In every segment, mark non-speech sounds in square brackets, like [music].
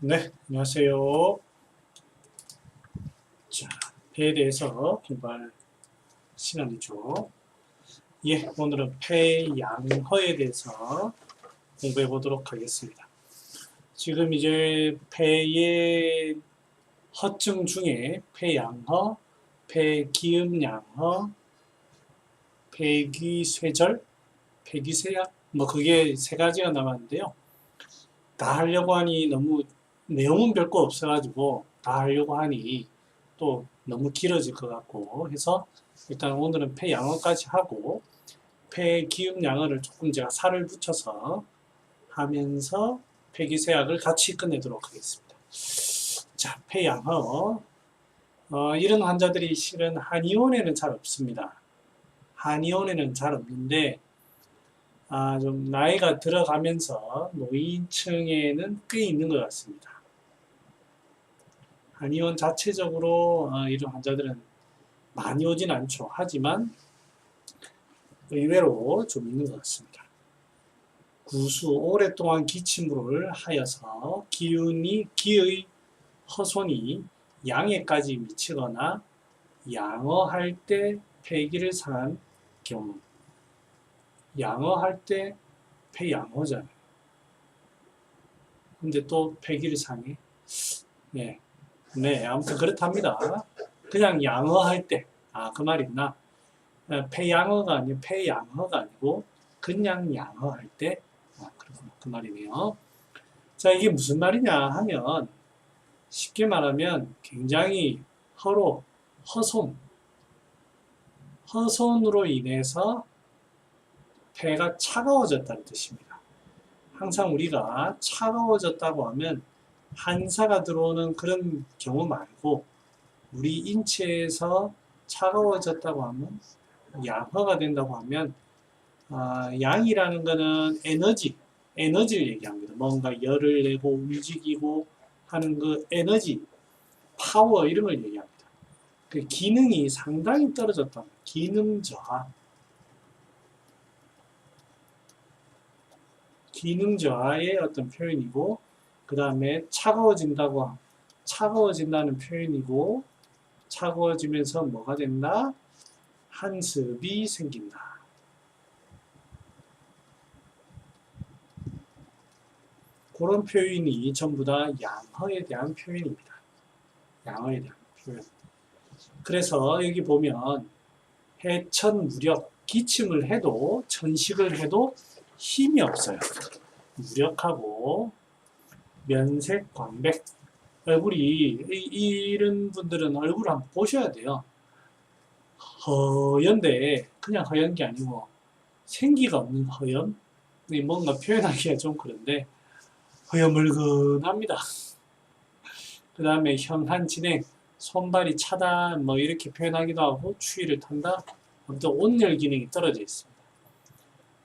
네, 안녕하세요. 자, 배에 대해서 공부할 시간이죠. 예, 오늘은 폐양허에 대해서 공부해 보도록 하겠습니다. 지금 이제 폐의 허증 중에 폐양허, 폐기음양허, 폐기쇠절, 폐기쇠약, 뭐 그게 세 가지가 남았는데요. 다 하려고 하니 너무 내용은 별거 없어가지고 다 하려고 하니 또 너무 길어질 것 같고 해서 일단 오늘은 폐 양어까지 하고 폐 기음 양어를 조금 제가 살을 붙여서 하면서 폐기세약을 같이 끝내도록 하겠습니다. 자, 폐 양어 어, 이런 환자들이 실은 한의원에는 잘 없습니다. 한의원에는 잘 없는데 아, 좀 나이가 들어가면서 노인층에는 꽤 있는 것 같습니다. 한의원 자체적으로 어, 이런 환자들은 많이 오진 않죠. 하지만 의외로 좀 있는 것 같습니다. 구수 오랫동안 기침을 하여서 기운이 기의 허손이 양에까지 미치거나 양어할 때 폐기를 상한 경우 양어할 때 폐양어잖아요. 근데 또 폐기를 상해? 네. 네, 아무튼 그렇답니다. 그냥 양어할 때, 아, 그 말 있나? 어, 폐양어가 아니고 폐양어가 아니고 그냥 양어할 때, 아, 그렇구나. 그 말이네요. 자, 이게 무슨 말이냐 하면 쉽게 말하면 굉장히 허로, 허손, 허손으로 인해서 폐가 차가워졌다는 뜻입니다. 항상 우리가 차가워졌다고 하면 한사가 들어오는 그런 경우 말고 우리 인체에서 차가워졌다고 하면 양허가 된다고 하면 아, 양이라는 것은 에너지, 에너지를 얘기합니다. 뭔가 열을 내고 움직이고 하는 그 에너지, 파워 이런 걸 얘기합니다. 그 기능이 상당히 떨어졌다. 기능 저하. 기능 저하의 어떤 표현이고 그 다음에 차가워진다고 차가워진다는 표현이고 차가워지면서 뭐가 된다? 한습이 생긴다. 그런 표현이 전부 다 양허에 대한 표현입니다. 양허에 대한 표현. 그래서 여기 보면 해천 무력 기침을 해도 천식을 해도 힘이 없어요. 무력하고 면색 광백 얼굴이 이- 이런 분들은 얼굴 한번 보셔야 돼요. 허연데 그냥 허연 게 아니고 생기가 없는 허연. 이 뭔가 표현하기가 좀 그런데 허여물근합니다. [laughs] 그 다음에 현한 진행, 손발이 차다 뭐 이렇게 표현하기도 하고 추위를 탄다. 아무튼 온열 기능이 떨어져 있습니다.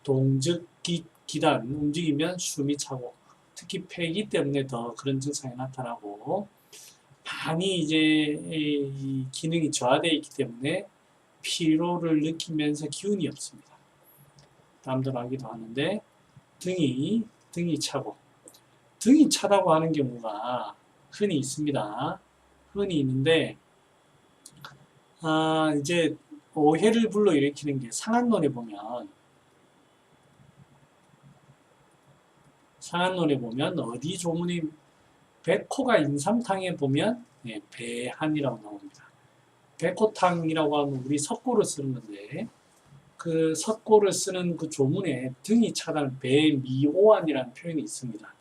동즉 기, 기단 움직이면 숨이 차고 특히 폐기 때문에 더 그런 증상이 나타나고 많이 이제 이 기능이 저하되어 있기 때문에 피로를 느끼면서 기운이 없습니다. 땀도 나기도 하는데 등이 등이 차고 등이 차다고 하는 경우가 흔히 있습니다. 흔히 있는데 아 이제 오해를 불러일으키는 게 상한론에 보면 상한론에 보면 어디 조문이 백호가 인삼탕에 보면 예, 배한이라고 나옵니다. 백호탕이라고 하면 우리 석고를 쓰는 건데 그 석고를 쓰는 그 조문에 등이 차다는 배미오안이라는 표현이 있습니다.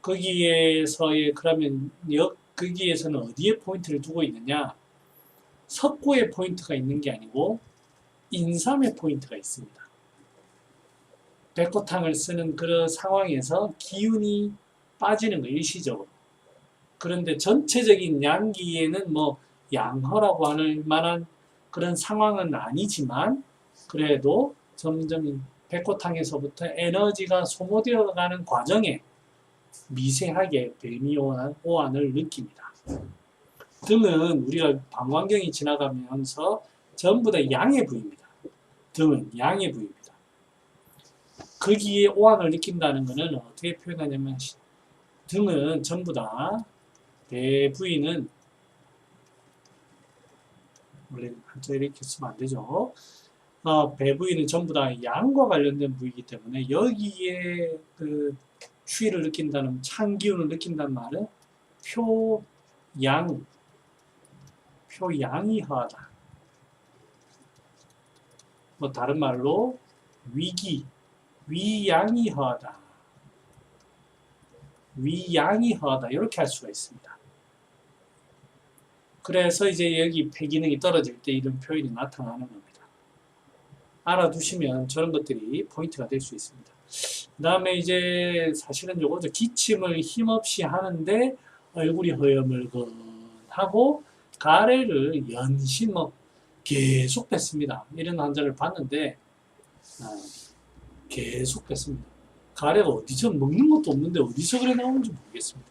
거기에서의 그러면 역 거기에서는 어디에 포인트를 두고 있느냐? 석고에 포인트가 있는 게 아니고 인삼에 포인트가 있습니다. 백호탕을 쓰는 그런 상황에서 기운이 빠지는 거 일시적으로. 그런데 전체적인 양기에는 뭐 양허라고 할 만한 그런 상황은 아니지만 그래도 점점 백호탕에서부터 에너지가 소모되어 가는 과정에 미세하게 배미오안을 느낍니다. 등은 우리가 방광경이 지나가면서 전부 다 양의 부위입니다. 등은 양의 부위입니다. 거기에 오한을 느낀다는 것은 어떻게 표현하냐면 등은 전부 다배 부위는 원래 한자 이렇게 쓰면 안 되죠. 어, 배 부위는 전부 다 양과 관련된 부위이기 때문에 여기에 그 추위를 느낀다는 찬 기운을 느낀다는 말은 표양 표양이 허하다. 뭐 다른 말로 위기 위양이 허하다. 위양이 허하다 이렇게 할 수가 있습니다. 그래서 이제 여기 폐기능이 떨어질 때 이런 표현이 나타나는 겁니다. 알아두시면 저런 것들이 포인트가 될 수 있습니다. 그 다음에 이제 사실은 요거죠. 기침을 힘없이 하는데 얼굴이 허여멀건하고 가래를 연신 뭐 계속 뱉습니다. 이런 환자를 봤는데 아, 계속 뱉습니다. 가래가 어디서 먹는 것도 없는데 어디서 그래 나오는지 모르겠습니다.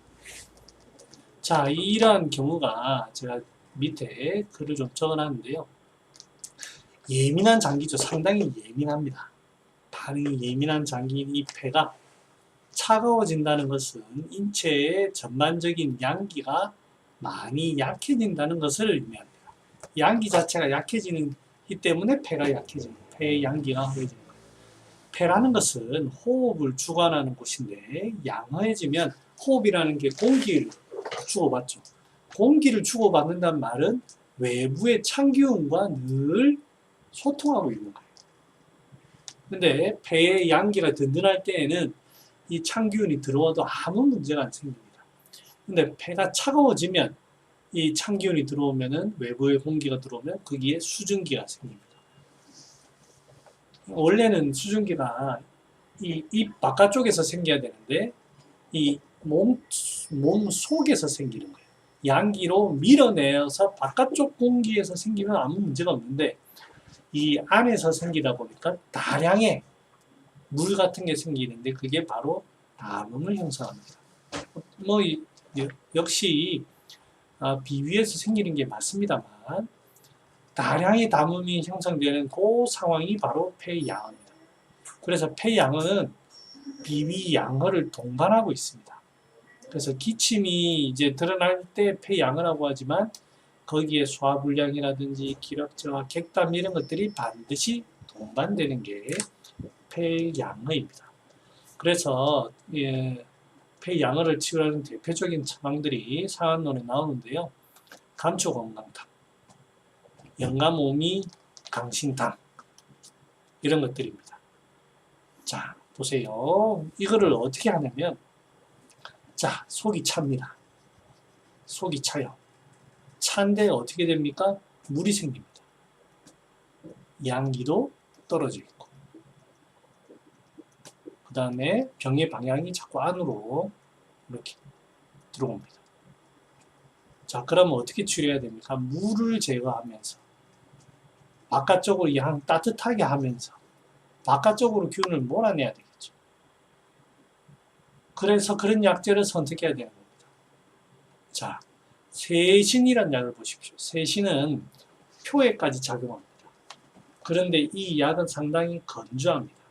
자, 이러한 경우가 제가 밑에 글을 좀 적어놨는데요. 예민한 장기죠. 상당히 예민합니다. 반응이 예민한 장기인 이 폐가 차가워진다는 것은 인체의 전반적인 양기가 많이 약해진다는 것을 의미합니다. 양기 자체가 약해지는 이 때문에 폐가 거예요. 폐의 양기가 거예요. 폐라는 것은 호흡을 주관하는 곳인데 양허해지면 호흡이라는 게 공기를 주고받죠. 공기를 주고받는다는 말은 외부의 찬기운과 늘 소통하고 있는 거예요. 근데 폐의 양기가 든든할 때에는 이 찬기운이 들어와도 아무 문제가 안 생깁니다. 근데 폐가 차가워지면 이 찬기운이 들어오면은 외부의 공기가 들어오면 거기에 수증기가 생깁니다. 원래는 수증기가 이 입 바깥쪽에서 생겨야 되는데 이 몸, 몸 속에서 생기는 거예요. 양기로 밀어내어서 바깥쪽 공기에서 생기면 아무 문제가 없는데 이 안에서 생기다 보니까 다량의 물 같은 게 생기는데 그게 바로 담음을 형성합니다. 뭐 이- 역시 아, 비위에서 생기는 게 맞습니다만 다량의 담음이 형성되는 그 상황이 바로 폐양입니다. 그래서 폐양은 비위 양허를 동반하고 있습니다. 그래서 기침이 이제 드러날 때 폐양허라고 하지만 거기에 소화불량이라든지 기력저하, 객담 이런 것들이 반드시 동반되는 게 폐양허입니다. 그래서 예, 폐양허를 치료하는 대표적인 처방들이 사안론에 나오는데요. 감초건강탕, 영감오미 강신탕 이런 것들입니다. 자 보세요. 이거를 어떻게 하냐면 자 속이 찹니다. 속이 차요. 찬데 어떻게 됩니까? 물이 생깁니다. 양기도 떨어져 있고 그 다음에 병의 방향이 자꾸 안으로 이렇게 들어옵니다. 자, 그러면 어떻게 치료해야 됩니까? 물을 제거하면서 바깥쪽으로 양 따뜻하게 하면서 바깥쪽으로 기운을 몰아내야 되겠죠. 그래서 그런 약제를 선택해야 되는 겁니다. 자, 세신이라는 약을 보십시오. 세신은 표에까지 작용합니다. 그런데 이 약은 상당히 건조합니다.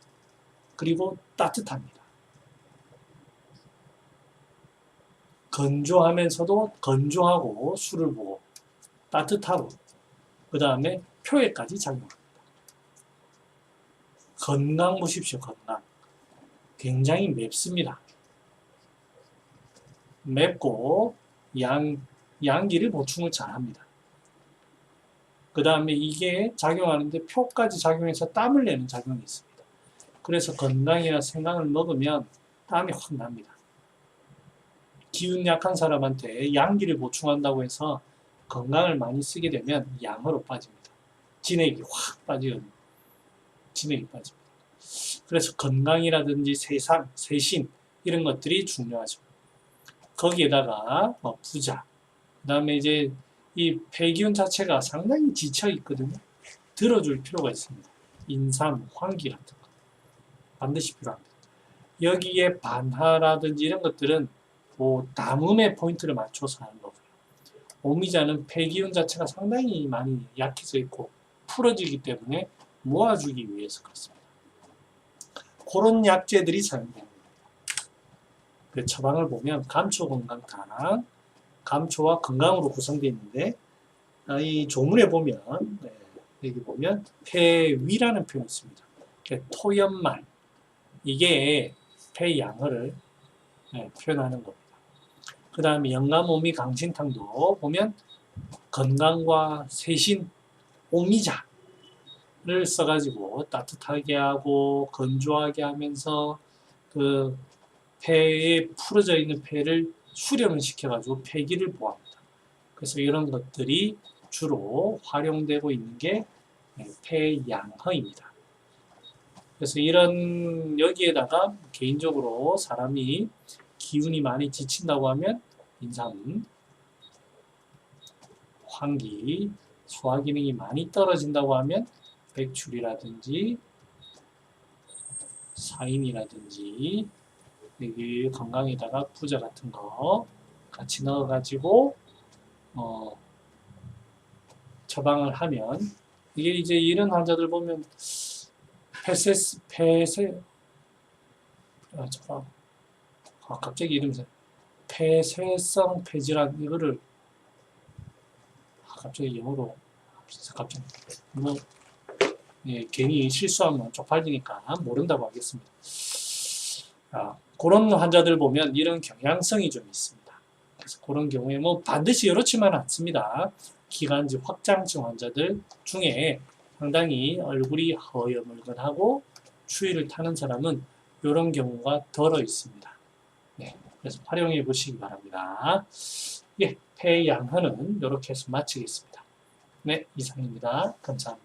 그리고 따뜻합니다. 건조하면서도 건조하고 술을 보고 따뜻하고 그 다음에 표에까지 작용합니다. 건강 보십시오. 건강. 굉장히 맵습니다. 맵고 양, 양기를 보충을 잘합니다. 그 다음에 이게 작용하는데 표까지 작용해서 땀을 내는 작용이 있습니다. 그래서 건강이나 생강을 먹으면 땀이 확 납니다. 기운 약한 사람한테 양기를 보충한다고 해서 건강을 많이 쓰게 되면 양으로 빠집니다. 진액이 확 빠지거든요. 진액이 빠집니다. 그래서 건강이라든지 세상, 세신 이런 것들이 중요하죠. 거기에다가 뭐 부자, 그 다음에 이제 이 폐기운 자체가 상당히 지쳐 있거든요. 들어줄 필요가 있습니다. 인삼, 황기 같은 거 반드시 필요합니다. 여기에 반하라든지 이런 것들은 뭐 담음의 포인트를 맞춰서 하는 거고요. 오미자는 폐기운 자체가 상당히 많이 약해져 있고 풀어지기 때문에 모아주기 위해서 그렇습니다. 그런 약재들이 사용됩니다. 그 처방을 보면 감초 건강탕, 감초와 건강으로 구성되어 있는데 아, 이 조문에 보면 네, 여기 보면 폐위라는 표현이 있습니다. 그 토연말 이게 폐양을 네, 표현하는 겁니다. 그 다음에 영감오미 강신탕도 보면 건강과 세신 오미자를 써가지고 따뜻하게 하고 건조하게 하면서 그 폐에 풀어져 있는 폐를 수렴을 시켜가지고 폐기를 보합니다. 그래서 이런 것들이 주로 활용되고 있는 게 네, 폐양허입니다. 그래서 이런 여기에다가 개인적으로 사람이 기운이 많이 지친다고 하면 인삼, 환기, 소화 기능이 많이 떨어진다고 하면 백출이라든지 사인이라든지 여기 건강에다가 부자 같은 거 같이 넣어가지고 어, 처방을 하면 이게 이제 이런 환자들 보면 폐쇄 폐쇄 아 잠깐 아 갑자기 이름이 생- 폐쇄성 폐질환 이거를 아, 갑자기 영어로 갑자기 뭐 예, 괜히 실수하면 쪽팔리니까 모른다고 하겠습니다. 아, 그런 환자들 보면 이런 경향성이 좀 있습니다. 그래서 그런 경우에 뭐 반드시 이렇지만은 않습니다. 기관지 확장증 환자들 중에 상당히 얼굴이 허여멀건하고 추위를 타는 사람은 이런 경우가 덜어 있습니다. 네, 그래서 활용해 보시기 바랍니다. 예, 폐양허는 이렇게 해서 마치겠습니다. 네, 이상입니다. 감사합니다.